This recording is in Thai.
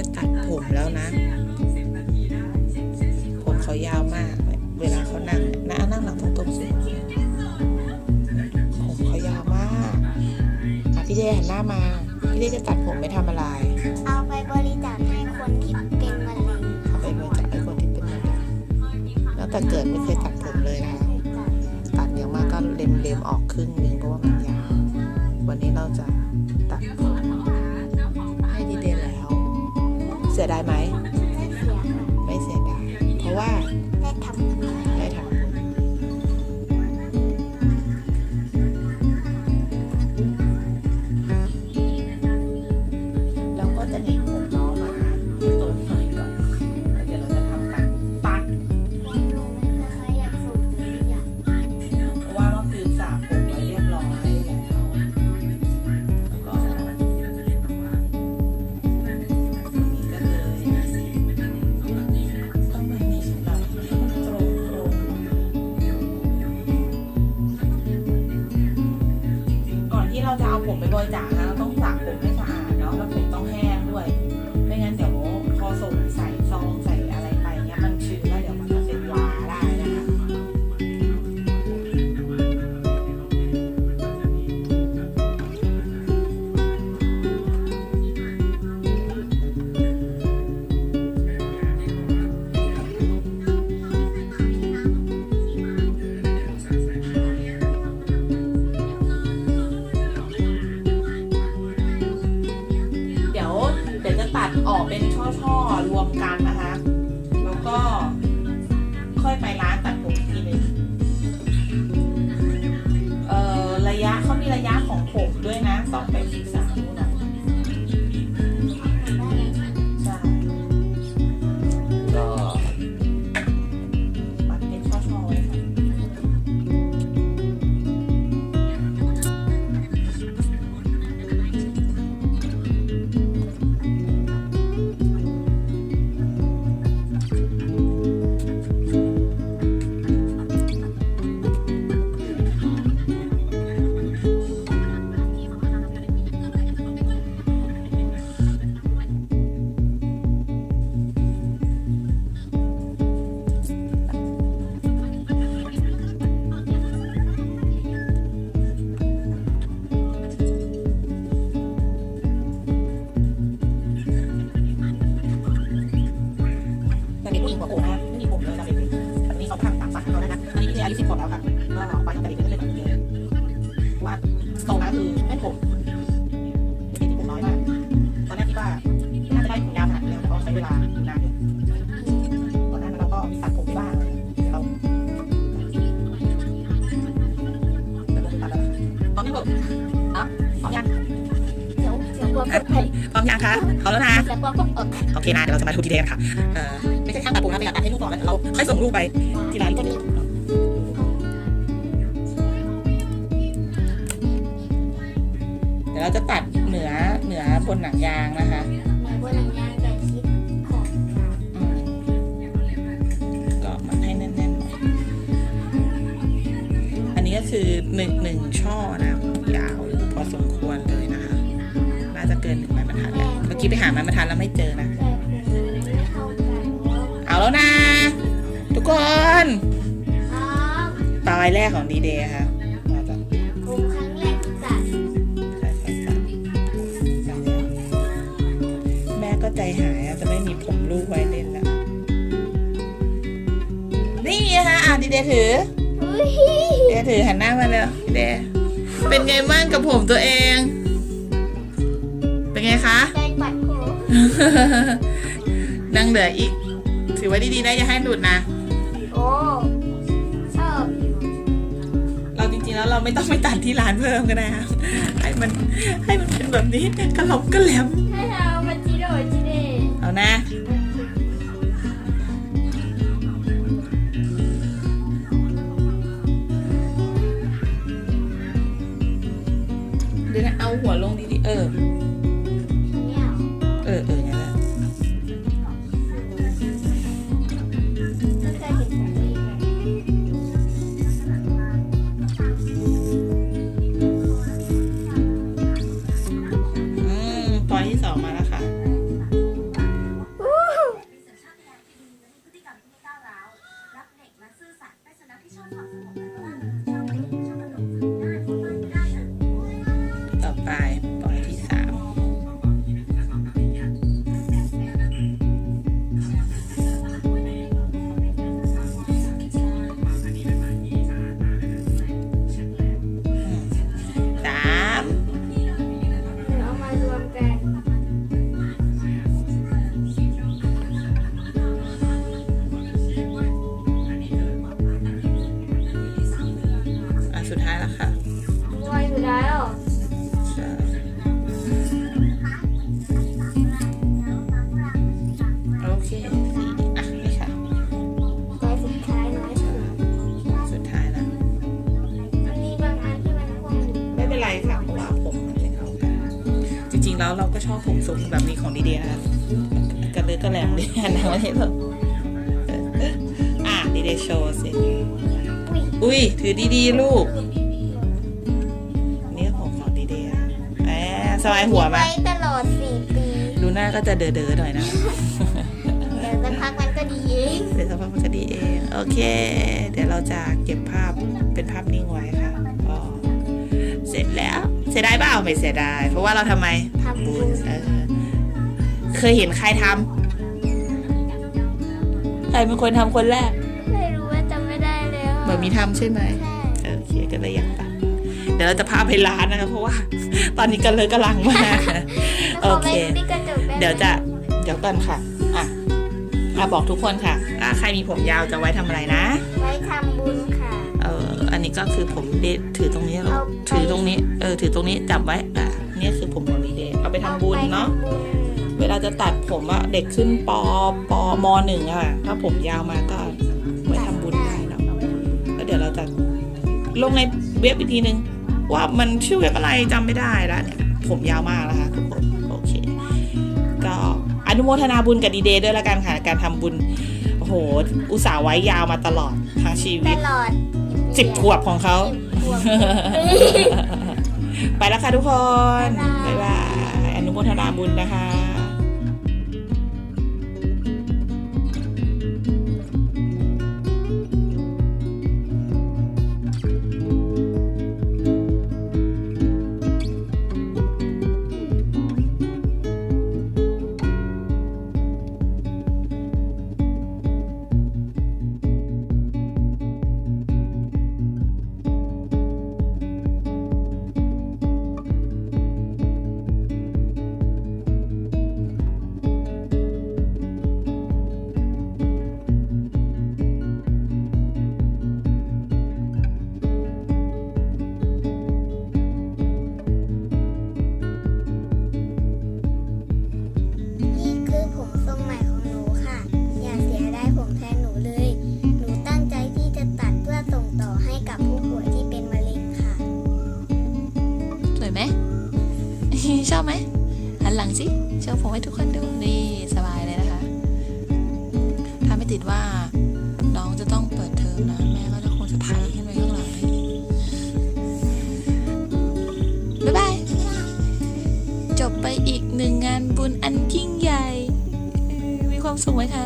จะตัดผมแล้วนะ ผมเขายาวมาก เวลาเขานั่งนะนั่งหลังตรงๆสิผมเขายาวมากอะพี่เดหันหน้ามา พี่เดจะตัดผมไม่ทำอะไร เอาไปบริจาคให้คนที่เป็นมะเร็งเอาไปบริจาคให้คนที่เป็นมะเร็งแล้วแต่เกิดไม่เคยตัดผมเลยนะคะตัดอย่างมากก็เล็มเล็มๆออกครึ่งหนึงเพราะว่ามันยาว วันนี้เราจะ เสียดายไหมไม่เสียดายเพราะว่า กันน ว่าโตมาคือไม่ผมเด็กที่ผมน้อยมากตอนแรกคิดว่าน่าจะได้ผมยาวขนาดนี้แล้วแต่ก็ใช้เวลาอยู่นานอยู่ตอนนั้นเราก็มีตัดผมที่บ้านเราแต่เริ่มตัดแล้วตอนนี้ผมอะพร้อมยังเสียวเสียวกลัวไปพร้อมยังคะพร้อมแล้วนะเสียวกลัวกดเออโอเคนะเดี๋ยวเราจะมาดูทีเดียวกันค่ะเอ่อไม่ใช่ช่างตัดผมนะเป็นการตัดให้ลูกก่อนแล้วเราค่อยส่งลูกไปที่ร้านจะมี ยวเราจะตัดเหนือเหนือบนหนังยางนะคะมีบนหลังยางแต่ชิดของยางอืมก็มันให้แน่นๆหน่อยอันนี้ก็คือหนึ่งหนึ่งช่อนะยาวพอสมควรเลยนะคะ น่าจะเกินหนึ่งไม้บรรทัดแล้วเมื่อกี้ไปหาไม้บรรทัดแล้วไม่เจอนะแต่ผมไม่เท่ากันแล้วเอาแล้วนะ ทุกคนอ๋อปลายแรกของดีเดย์ค่ะ นี่นะคะอะดีเดย์ถืออุ้ยเดย์ถือหันหน้ามาเลยดีเดย์เป็นไงบ้างกับผมตัวเอง เป็นไงคะแดงปัดหูนังเหลืออีก ถือไว้ดีๆนะอย่าให้หลุดนะ โอ้ชอบอยู่เราจริงๆแล้วเราไม่ต้องไปตัดที่ร้านเพิ่มก็ได้ค่ะให้มันให้มันเป็นแบบนี้กระหลบกระแหลมให้เรา หัวลงดีๆเออ สี่อะนี่ค่ะแต่สุดท้ายน้อยสุดสุดท้ายแล้วมันมีบางอันที่มันพ่วงอยู่ไม่เป็นไรค่ะเพราะว่าผมมันไม่เข้ากันจริงๆแล้วเราก็ชอบผมทรงแบบนี้ของดีเดียนะคะกระเลือกระแหลมดีนะไม่ใช่แบบอะดีเดียโชว์สิอุ้ยอุ้ยถือดีๆลูกนี่ผมของดีเดียแหมสบายหัวไหมไว้ตลอดสี่ปีดูหน้าก็จะเด๋อๆหน่อยนะเดี๋ยวสั กพักมันก็ดีเองเดี๋ยวสักพักมันจะดีเอง โอเค เดี๋ยวเราจะเก็บภาพเป็นภาพนิ่งไว้ค่ะก็เสร็จแล้ว เสียดายเปล่าไม่เสียดาย เพราะว่าเราทำไมทำบุญเออเคยเห็นใครทำใครเป็นคนทำคนแรกไม่รู้ว่าจำไม่ได้แล้วเหมือนมีทำใช่ไหมใช่โอเคก็เลยอยากตัดเดี๋ยวเราจะพาไปร้านนะคะเพราะว่า ตอนนี้กันเลยกำลังมากแล้วโอขอเคไปที่กระจกได้ไหม เดี๋ยวจะ เดี๋ยวกันค่ะ อะ อะบอกทุกคนค่ะอะใครมีผมยาวจะไว้ทำอะไรนะ ไว้ทำบุญค่ะ เอออันนี้ก็คือผมเดถือตรงนี้เหรอเอาไปถือตรงนี้ เออ ถือตรงนี้จับไว้ อะเนี่ยคือผมของดีเดย์เอาไปทำบุญเนาะอไปทำบุญเวลาจะตัดผมอะเด็กขึ้นปปมหนึ่งอะถ้าผมยาวมาก็ไว้ทำบุญได้เนาะแล้วเดี๋ยวเราจะลงในเว็บอีกทีนึงว่ามันชื่อเว็บอะไรจำไม่ได้แล้วเนี่ยผมยาวมากนะคะทุกคนโอเคก็ อนุโมทนาบุญกับดีเดย์ด้วยละกันค่ะ การทำบุญ โอ้โห อุตส่าห์ไว้ยาวมาตลอดทั้งชีตวิตลอดสิบขวบของเขา ขวบ ไปแล้วค่ะทุกคน บ๊ายบายบ๊ ว์ผมให้ทุกคนดูนี่สบายเลยนะคะ ถ้าไม่ติดว่าน้องจะต้องเปิดเทอมนะ แม่ก็จะคงจะไถขึ้นไปข้างหลังบ๊ายบาย จบไปอีกหนึ่งงานบุญอันยิ่งใหญ่ มีความสุขไหมคะ